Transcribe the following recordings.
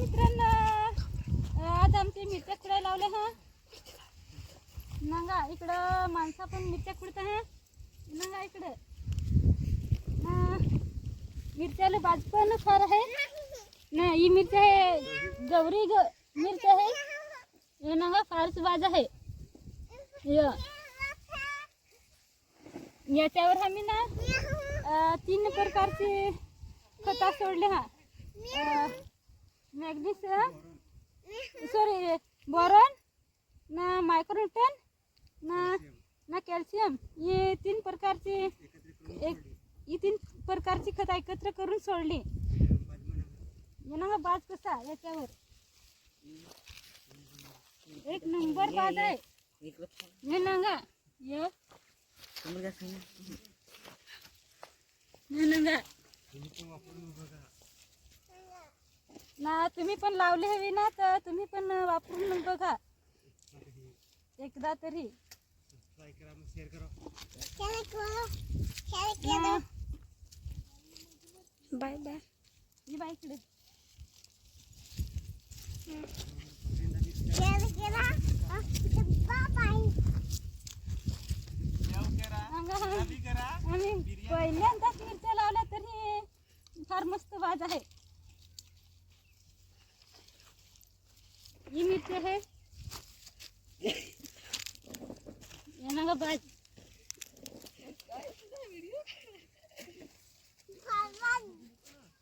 मित्रांनो. आज आमचे मिरच्या खुडायला लावले हा? नंगा इकडं माणसा पण मिरच्या खुडत आहे नंगा इकडं. मिरच्याला बाज पण फार आहे. ना ही मिरची आहे गौरी ग मिरच आहे. हे नंगा फारच बाज आहे. य- याच्यावर आम्ही ना तीन प्रकारचे खता सोडले हा? मॅग्नीस सॉरी बोरॉन ना मायक्रोन्यूटन ना ना कॅल्शियम हे तीन प्रकारचे एक ही तीन प्रकारची खत एकत्र करून सोडली. हे ना बाज कसा याच्यावर? एक नंबर बाज आहे. हे नंगा ये. नंगा. ना तुम्ही पण लावले हवी ना तर तुम्ही पण वापरून बघा. एकदा तरी. बाय बाय बाय इकडे. सांगा.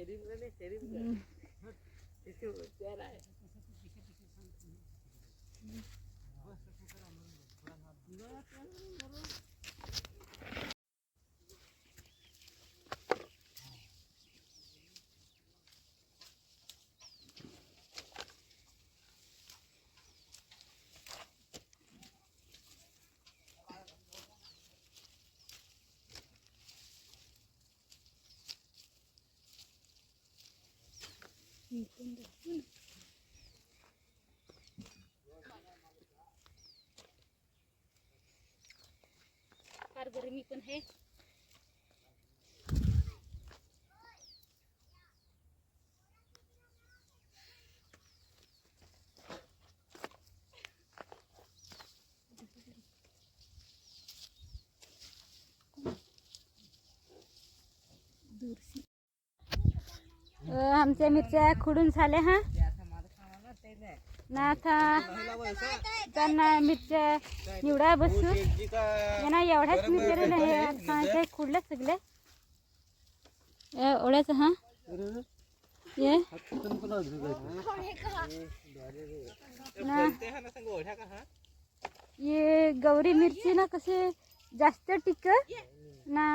यांना का फार गरमी पण आहे. आमच्या मिरच्या खुडून झाल्या हा? ना आता त्यांना मिरच्या निवडा बसून. यांना एवढ्याच मिरच्या नाही खुडल्या सगळे एवढ्याच हा? ये. ना. ये गौरी मिरची ना कसे जास्त टिक ना.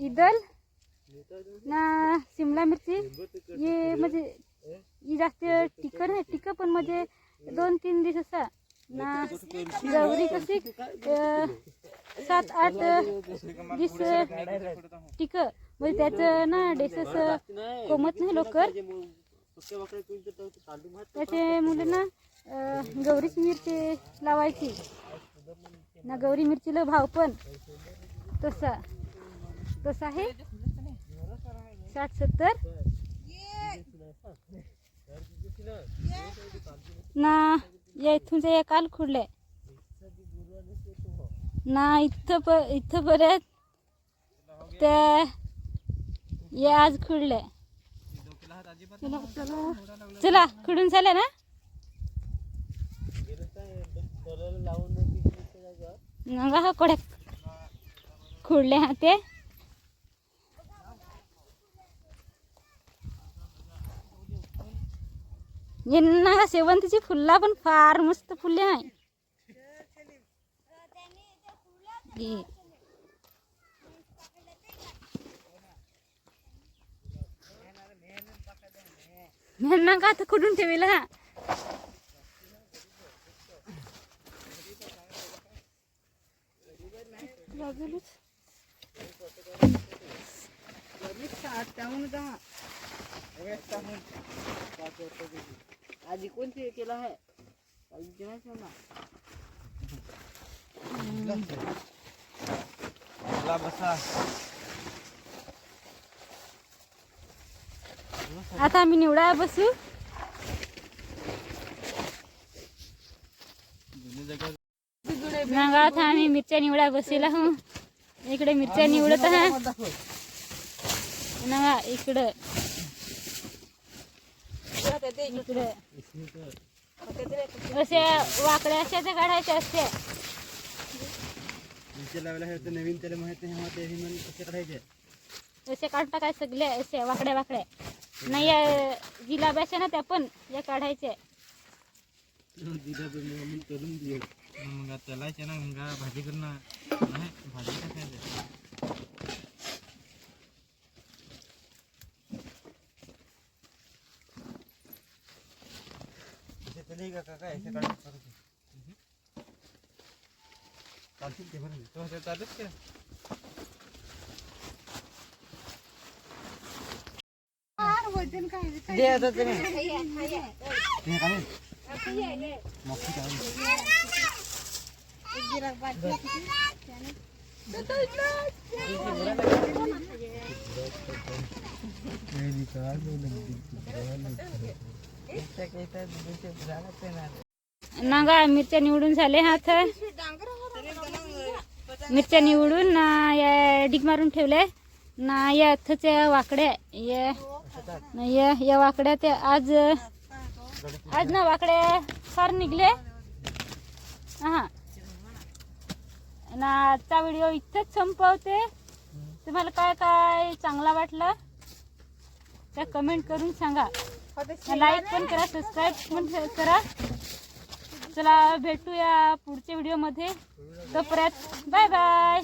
इदल ना. शिमला मिरची. हे म्हणजे ही जास्त टिक नाही टिक पण म्हणजे दोन तीन दिवस असा. ना गौरी कशी सात आठ दिस टिक म्हणजे त्याचं ना डेसस कोमत नाही लवकर. त्याचे मुले ना गौरीच मिरची लावायची. ना गौरी मिरचीला भाव पण तसा तसा आहे. साठ सत्तर ना या इथून जे काल खुडले ना इथं प इथं परत ते ये आज खुडले चला खुडून झाले ना? नंगा हा कोड्या. खुडले हा ते. यांना शेवंतीची फुल्ला पण फार मस्त फुले आहे. हे. यांना का आता कुठून ठेवेल हा आधी कोणते केलं आहे? आता आम्ही निवडा बसू. नागा आता आम्ही मिरच्या निवडा बसेला हो. इकडे मिरच्या निवडत हा नागा इकडं. इकडं. असे वाकड्या अशा त्या काढायच्या असते. नवीन त्याला माहिती ते कसे काढायचे? असे सगळे असे वाकड्या वाकड्या. नाही या जिलाब्याच्या ना त्या पण करून दे मग त्याला भाजी करणं नाही भाजी चलेगा काका ऐसे काढ चालतील ते बरं तो ते चालत का दे आता ते ते काय मक्खी काय नागा मिरच्या निवडून झाले हात मिरच्या निवडून ना या डिग मारून ठेवले. ना या अथच्या वाकड्या या या या वाकड्या ते आज आज ना वाकड्या फार निघले. हा. ना आजचा व्हिडिओ इथंच संपवते. तुम्हाला काय काय चांगला वाटलं? त्या कमेंट करून सांगा. लाईक पण करा सबस्क्राईब पण करा. चला भेटूया पुढच्या व्हिडिओमध्ये तोपर्यंत बाय बाय